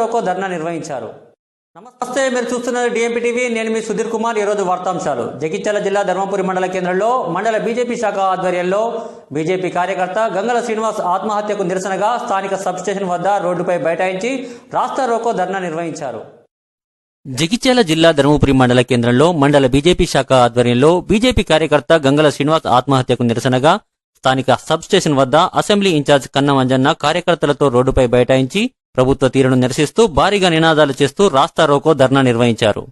రోకో ధర్నా నిర్వహించారు. నమస్తే మీరు చూస్తున్నారు డిఎంపీ టీవీ నేను మీ సుధీర్ కుమార్. ఈరోజు వార్తాంశాలు. జగిత్యాల జిల్లా ధర్మపురి మండల కేంద్రంలో మండల బీజేపీ శాఖ ఆధ్వర్యంలో బీజేపీ కార్యకర్త గంగల శ్రీనివాస్ ఆత్మహత్యకు నిరసనగా స్థానిక సబ్స్టేషన్ వద్ద రోడ్డుపై బైఠాయించి రాస్తా రోకో ధర్నా నిర్వహించారు. జగిత్యాల జిల్లా ధర్మపురి మండల కేంద్రంలో మండల బీజేపీ శాఖ ఆధ్వర్యంలో బీజేపీ కార్యకర్త గంగల శ్రీనివాస్ ఆత్మహత్యకు నిరసనగా స్థానిక సబ్ స్టేషన్ వద్ద అసెంబ్లీ ఇన్ఛార్జ్ కన్నమంజన్న కార్యకర్తలతో రోడ్డుపై బైఠాయించి ప్రభుత్వ తీరును నిరసిస్తూ భారీగా నినాదాలు చేస్తూ రాస్తా రోకో ధర్నా నిర్వహించారు.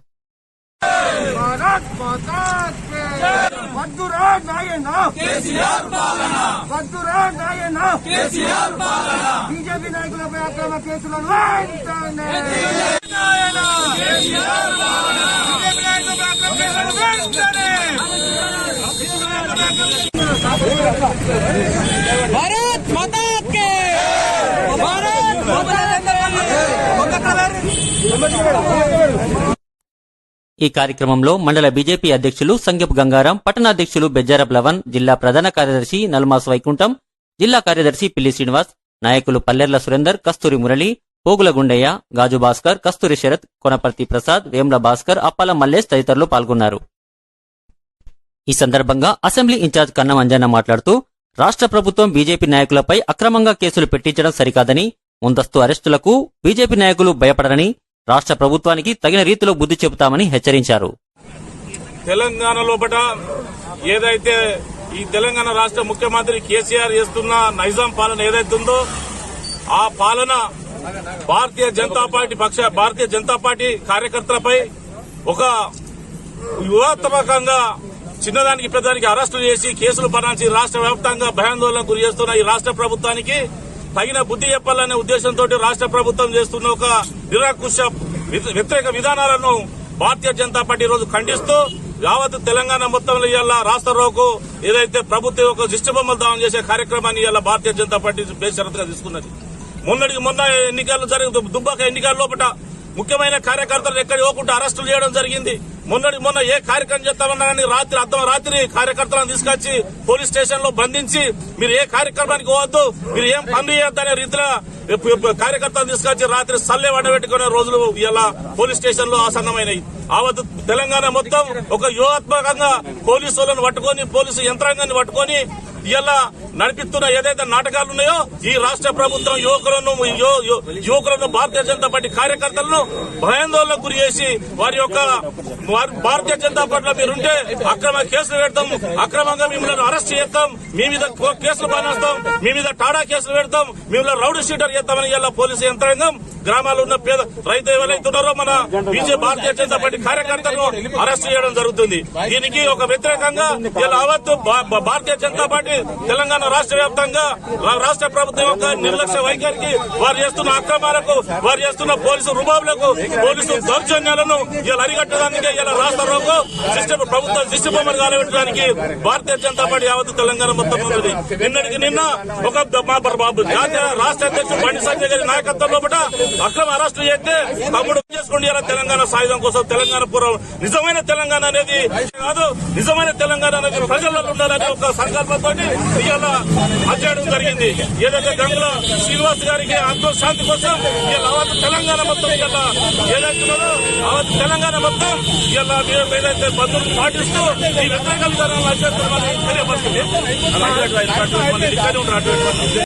భారత్ మాతా కే వద్దురా నాయన! కేసీఆర్ పాలన! వద్దురా నాయన! కేసీఆర్ పాలన! బీజేపీ నాయకులపై అక్రమ కేసులు వెంటనే నాయన కేసీఆర్ పాలన బీజేపీ నాయకులపై అక్రమ కేసులు వెంటనే భారత్ మాతా కే భారత్ మాతా ఈ కార్యక్రమంలో మండల బీజేపీ అధ్యక్షులు సంగప్ గంగారాం పట్టణాధ్యక్షులు బెజ్జారప్ లవన్ జిల్లా ప్రధాన కార్యదర్శి నల్మాస్ వైకుంఠం జిల్లా కార్యదర్శి పిల్లి శ్రీనివాస్ నాయకులు పల్లెర్ల సురేందర్ కస్తూరి మురళి పోగుల గుండయ్య గాజు భాస్కర్ కస్తూరి శరత్ కొనపర్తి ప్రసాద్ వేమ్ల భాస్కర్ అప్పాల మల్లేష్ తదితరులు పాల్గొన్నారు. ఈ సందర్భంగా అసెంబ్లీ ఇన్ఛార్జ్ కన్నం అంజన్న మాట్లాడుతూ రాష్ట్ర ప్రభుత్వం బీజేపీ నాయకులపై అక్రమంగా కేసులు పెట్టించడం సరికాదని ముందస్తు అరెస్టులకు బీజేపీ నాయకులు భయపడరని రాష్ట్ర ప్రభుత్వానికి తగిన రీతిలో బుద్ధి చెబుతామని హెచ్చరించారు. తెలంగాణ లోపట ఏదైతే ఈ తెలంగాణ రాష్ట్ర ముఖ్యమంత్రి కేసీఆర్ చేస్తున్న నైజాం పాలన ఏదైతే ఉందో ఆ పాలన భారతీయ జనతా పార్టీ పక్ష భారతీయ జనతా పార్టీ కార్యకర్తలపై ఒక వివాదాత్మకంగా చిన్నదానికి పెద్దదానికి అరెస్టులు చేసి కేసులు బనాల్సి రాష్ట్ర వ్యాప్తంగా భయాందోళనకు గురి చేస్తున్న ఈ రాష్ట్ర ప్రభుత్వానికి తగిన బుద్ధి చెప్పాలనే ఉద్దేశంతో రాష్ట్ర ప్రభుత్వం చేస్తున్న ఒక నిరాకుశ వ్యతిరేక విధానాలను భారతీయ జనతా పార్టీ రోజు ఖండిస్తూ యావత్ తెలంగాణ మొత్తంలో ఇవాళ రాష్ట్ర రోకు ఏదైతే ప్రభుత్వం ఒక దిష్టబొమ్మలు దానం చేసే కార్యక్రమాన్ని ఇవాళ భారతీయ జనతా పార్టీ బేషరతుగా తీసుకున్నది. మొన్నటికి మొన్న ఎన్నికలు జరిగిన దుబ్బాక ఎన్నికల లోపల ముఖ్యమైన కార్యకర్తలు ఎక్కడ ఇవ్వకుండా అరెస్టులు చేయడం జరిగింది. మొన్నటి మొన్న ఏ కార్యక్రమం చేస్తామన్నా కానీ రాత్రి అర్థం రాత్రి కార్యకర్తలను తీసుకొచ్చి పోలీస్ స్టేషన్లో బంధించి మీరు ఏ కార్యక్రమానికి పోవద్దు మీరు ఏం పనులు చేయొద్దనే రీతిలో కార్యకర్తలు తీసుకొచ్చి రాత్రి సల్లే వడబెట్టుకునే రోజులు ఇలా పోలీస్ స్టేషన్లో ఆసన్నమైనవి. ఆవత్ తెలంగాణ మొత్తం ఒక వ్యూహాత్మకంగా పోలీసు వాళ్ళని పట్టుకొని పోలీసు యంత్రాంగాన్ని పట్టుకొని ఇలా నడిపిస్తున్న ఏదైతే నాటకాలు ఉన్నాయో ఈ రాష్ట్ర ప్రభుత్వం యువకులను యువకులను భారతీయ జనతా పార్టీ కార్యకర్తలను భయాందోళనకు గురి చేసి వారి యొక్క భారతీయ జనతా పార్టీలో మీరుంటే అక్రమ కేసులు పెడతాం అక్రమంగా మిమ్మల్ని అరెస్ట్ చేస్తాం మీ మీద కేసులు బానేస్తాం మీ మీద టాడా కేసులు పెడతాం మిమ్మల్ని రౌడీ షీటర్ చేస్తామని ఇలా పోలీసు యంత్రాంగం గ్రామాల్లో ఉన్న పేద రైతు ఎవరైతున్నారో మన బీజేపీ భారతీయ జనతా పార్టీ కార్యకర్తలను అరెస్ట్ చేయడం జరుగుతుంది. దీనికి ఒక వ్యతిరేకంగా ఇలా అవత్తు భారతీయ జనతా పార్టీ తెలంగాణ రాష్ట్ర వ్యాప్తంగా రాష్ట్ర ప్రభుత్వం యొక్క నిర్లక్ష్య వైఖరికి వారు చేస్తున్న అక్రమాలకు వారు చేస్తున్న పోలీసు రుబాబులకు పోలీసు దౌర్జన్యాలను ఇలా అరిగట్టడానికి ఇలా రాష్ట్ర రోగు సిస్టమ్ ప్రభుత్వ దిష్టిబొమ్మలు కాలబెట్టడానికి భారతీయ జనతా పార్టీ యావత్ తెలంగాణ మొత్తం ఉన్నది. నిన్నటికి నిన్న ఒక మా బాబు జాతీయ రాష్ట్ర అధ్యక్షుడు బండి సంజయ్ గారి నాయకత్వంలో కూడా అక్రమ అరెస్టు చేస్తే తమ్ముడు చేసుకోండి ఇలా తెలంగాణ సాయుధం కోసం. తెలంగాణ పూర్వం నిజమైన తెలంగాణ అనేది కాదు. నిజమైన తెలంగాణ అనేది ప్రజల్లో ఉండాలనే ఒక సంకల్పంతో ఇవాళ అధ్యయనం జరిగింది. ఏదైతే గంగుల శ్రీనివాస్ గారికి ఆత్మశాంతి కోసం ఇలా తెలంగాణ మొత్తం ఇలా ఏదైతున్నారో అవత్ తెలంగాణ మొత్తం ఇలా మేము ఏదైతే బంధువులు పాటిస్తూ ఈ వ్యతిరేక విధానాలను అధ్యయనం తెలియపరుస్తుంది